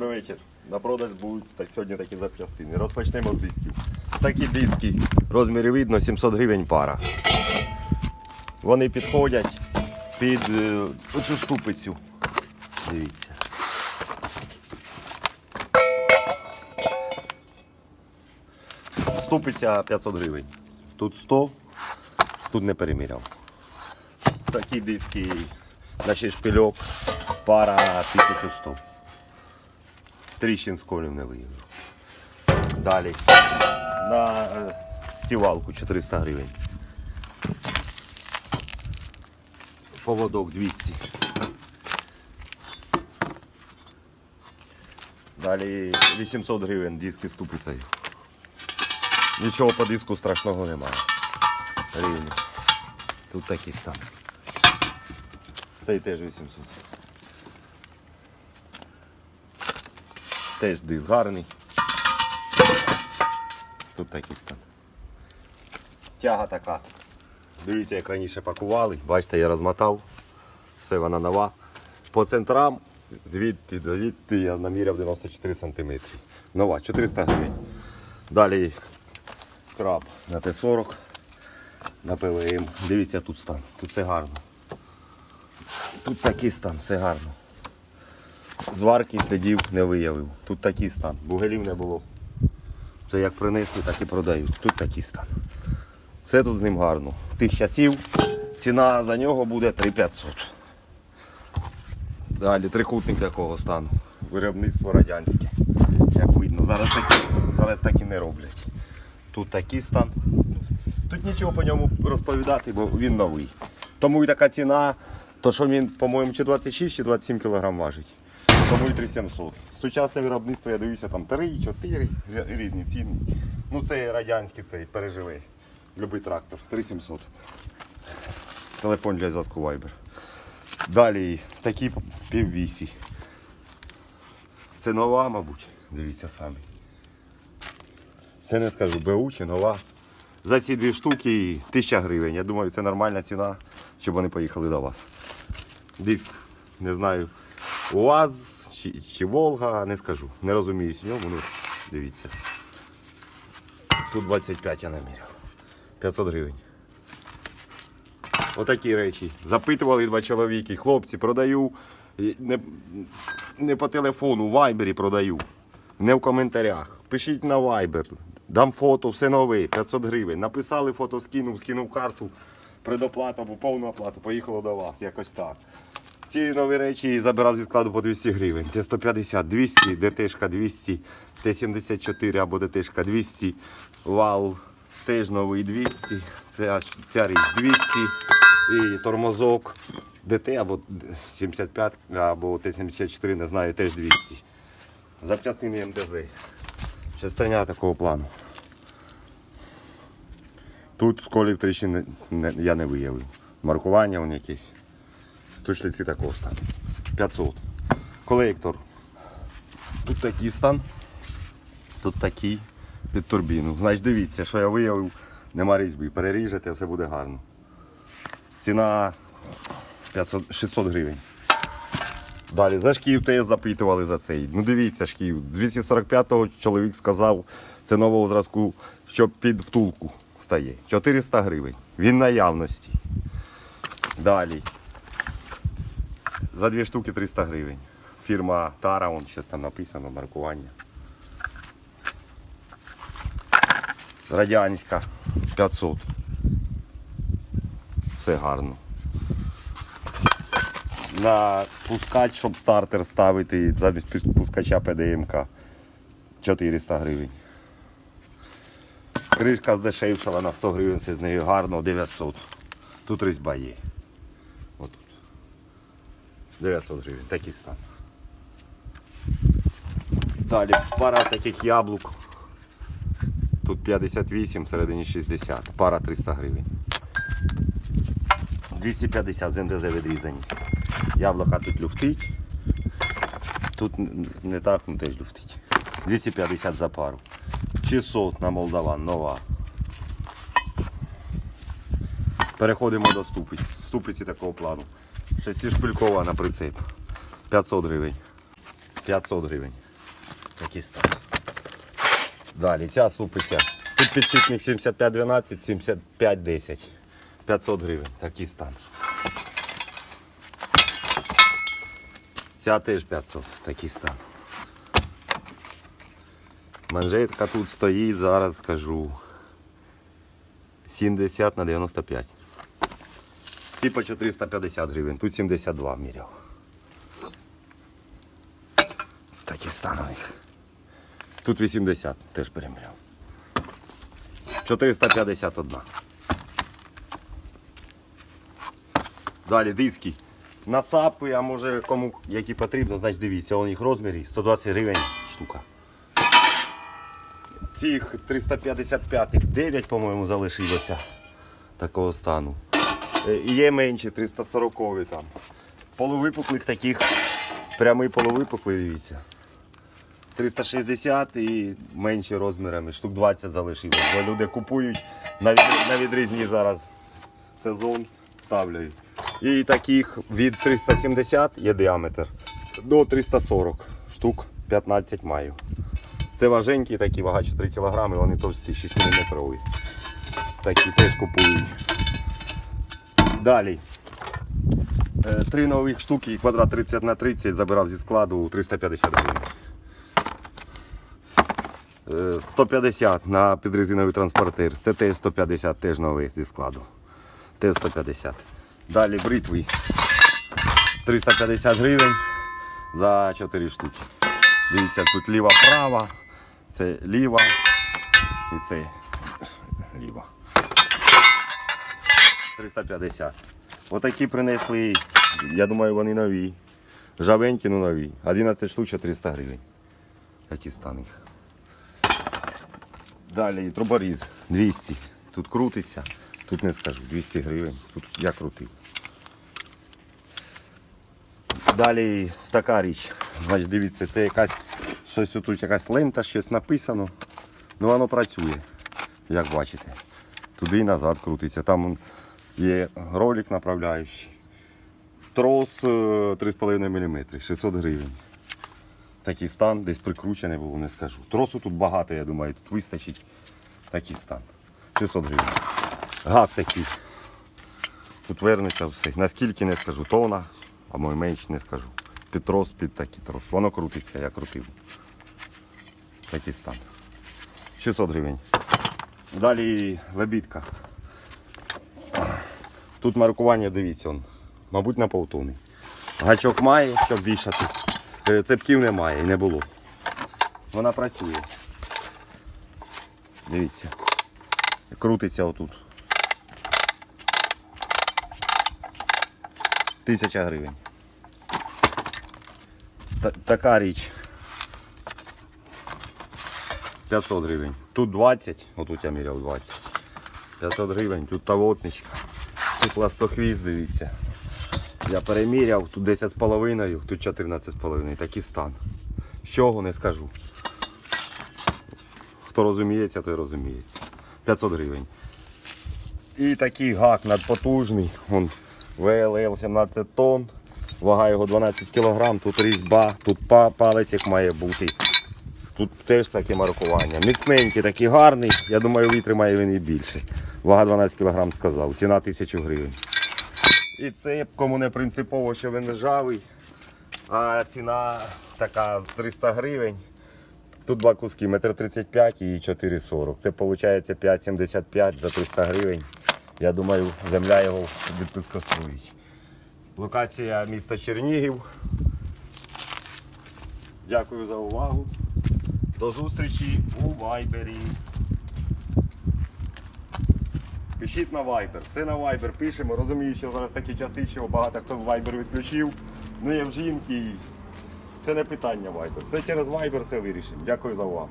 Добрий вечір. На продаж будуть так, сьогодні такі запчастини. Розпочнемо з дисків. Такі диски, розміри видно, 700 гривень пара. Вони підходять під е, оцю ступицю. Дивіться. Ступиця 500 гривень. Тут 100, тут не переміряв. Такі диски, значить шпильок, пара 1100. Тріщин з колів не виявив. Далі. На е, сівалку 400 гривень. Поводок 200. Далі 800 гривень диски з ступицею. Нічого по диску страшного немає. Рівні. Тут такі стан. Цей теж 800. Теж диск гарний. Тут такий стан. Тяга така. Дивіться, як раніше пакували. Бачите, я розмотав. Все вона нова. По центрам звідти до відти я наміряв 94 см. Нова, 400 гривень. Далі краб на Т-40, на ПВМ. Дивіться, тут стан. Тут все гарно. Тут такий стан, все гарно. Зварки слідів не виявив. Тут такий стан. Бугелів не було. Це як принесли, так і продають. Тут такий стан. Все тут з ним гарно. Тих часів ціна за нього буде 3500. Далі трикутник такого стану. Виробництво радянське. Як видно. Зараз такі, зараз такі не роблять. Тут такий стан. Тут нічого по ньому розповідати, бо він новий. Тому і така ціна, то що він, по-моєму, чи 26, чи 27 кг важить. Тому і 3700. Сучасне виробництво, я дивлюся, там 3, 4 різні ціни. Ну це радянський цей, переживий. Любий трактор. 3700. Телефон для зв'язку Viber. Далі такі піввісі. Це нова, мабуть. Дивіться самі. Це не скажу, БУ чи нова. За ці дві штуки 1000 гривень. Я думаю, це нормальна ціна, щоб вони поїхали до вас. Диск, не знаю, УАЗ чи, чи Волга, не скажу. Не розуміюсь в ньому, ну дивіться. Тут 25 я наміряв. 500 гривень. Отакі речі. Запитували два чоловіки. Хлопці, продаю. Не, не по телефону, в вайбері продаю. Не в коментарях. Пишіть на вайбер. Дам фото, все нове, 500 гривень. Написали фото, скинув, скинув карту, предоплату або повну оплату, поїхало до вас. Якось так. Ці нові речі забирав зі складу по 200 гривень. Т-150, 200, ДТшка 200, Т-74 або ДТшка 200, вал теж новий 200, ця, ця річ 200 і тормозок ДТ або 75 або Т-74, не знаю, теж 200. Запчастини МДЗ. Частиня такого плану. Тут сколів не- я не виявив. Маркування вон якесь. Стучлиці такого стану. 500. Колектор. Тут такий стан. Тут такий під турбіну. Значить, дивіться, що я виявив, нема різьби. Переріжете, все буде гарно. Ціна 500, 600 гривень. Далі, за шків теж запитували за цей. Ну дивіться, шків. 245-го чоловік сказав, це нового зразку, що під втулку стає. 400 гривень. Він наявності. Далі. За дві штуки 300 гривень. Фірма Тара, вон щось там написано, маркування. Радянська 500. Все гарно. На спускач, щоб стартер ставити замість пускача ПДМК 400 гривень. Кришка здешевшала на 100 гривень, це з нею гарно 900. Тут різьба є. Отут. 900 гривень, такий стан. Далі пара таких яблук. Тут 58, всередині 60. Пара 300 гривень. 250 з НДЗ відрізані. Яблука тут люфтить. Тут не так, ну теж люфтить. 250 за пару. 600 на Молдаван, нова. Переходимо до ступиць. Ступиці такого плану. Шестишпилькова на прицеп. 500 гривень. 500 гривень. Такі стан. Далі ця супиця. Тут підшипник 7512, 7510. 500 гривень. Такий стан. Ця теж 500, такий стан. Манжетка тут стоїть, зараз скажу. 70 на 95. Ці по 450 гривень, тут 72 міряв. Такі стан у них. Тут 80 теж переміряв. 451. Далі диски. На сапи, а може кому які потрібно, значить дивіться, у них розмірі 120 гривень штука. Цих 355-х 9, по-моєму, залишилося такого стану. Е, є менші 340 там. Полувипуклих таких, прямий полувипуклий, дивіться. 360 і менші розмірами, штук 20 залишилось. Бо люди купують на, на відрізні зараз сезон ставлять. І таких від 370 є діаметр до 340 штук 15 маю. Це важенькі такі, вага 4 кг, вони товсті 6 мм. Такі теж купують. Далі. Е, Три нових штуки, квадрат 30 на 30 забирав зі складу 350 гривень. Е, 150 на підрезиновий транспортир. Це теж 150, теж новий зі складу. Теж 150. Далі бритви. 350 гривень за 4 штуки. Дивіться, тут ліва-права, це ліва і це ліва. 350. Отакі принесли, я думаю, вони нові. Жавенькі, ну нові. 11 штук 400 гривень. Такі стан їх. Далі труборіз 200. Тут крутиться, тут не скажу, 200 гривень. Тут я крутив. Далі така річ. Значить, дивіться, це якась щось тут якась лента, щось написано. Ну воно працює, як бачите. Туди і назад крутиться. Там є ролик направляючий. Трос е, 3,5 мм, 600 гривень. Такий стан, десь прикручений було, не скажу. Тросу тут багато, я думаю, тут вистачить такий стан. 600 гривень. Гак такий. Тут вернеться все. Наскільки не скажу, тона, а може менше не скажу. Під трос, під такий трос. Воно крутиться, я крутив. Такий стан. 600 гривень. Далі лебідка. Тут маркування, дивіться, он, мабуть, на повтони. Гачок має, щоб вішати. Е, Цепків немає і не було. Вона працює. Дивіться. Крутиться отут. Тисяча гривень. Та- така річ. 500 гривень. Тут 20, отут я міряв 20. 500 гривень, тут тавотничка. Тут ластохвіст, дивіться. Я переміряв, тут 10 з половиною, тут 14 з. Такий стан. З чого не скажу. Хто розуміється, той розуміється. 500 гривень. І такий гак надпотужний. Вон, ВЛЛ 17 тонн. Вага його 12 кг, тут різьба, тут палець як має бути. Тут теж таке маркування. Міцненький, такий гарний. Я думаю, витримає він і більше. Вага 12 кг сказав. Ціна 1000 гривень. І це кому не принципово, що він ржавий. А ціна така 300 гривень. Тут два куски, 1,35 м і 4,40 Це виходить 5,75 за 300 гривень. Я думаю, земля його відпускоструїть. Локація міста Чернігів. Дякую за увагу. До зустрічі у Вайбері. Пишіть на Viber. Все на Viber пишемо. Розумію, що зараз такі часи, що багато хто Viber відключив. Ну я в жінки. Це не питання Viber. Все через Viber все вирішимо. Дякую за увагу.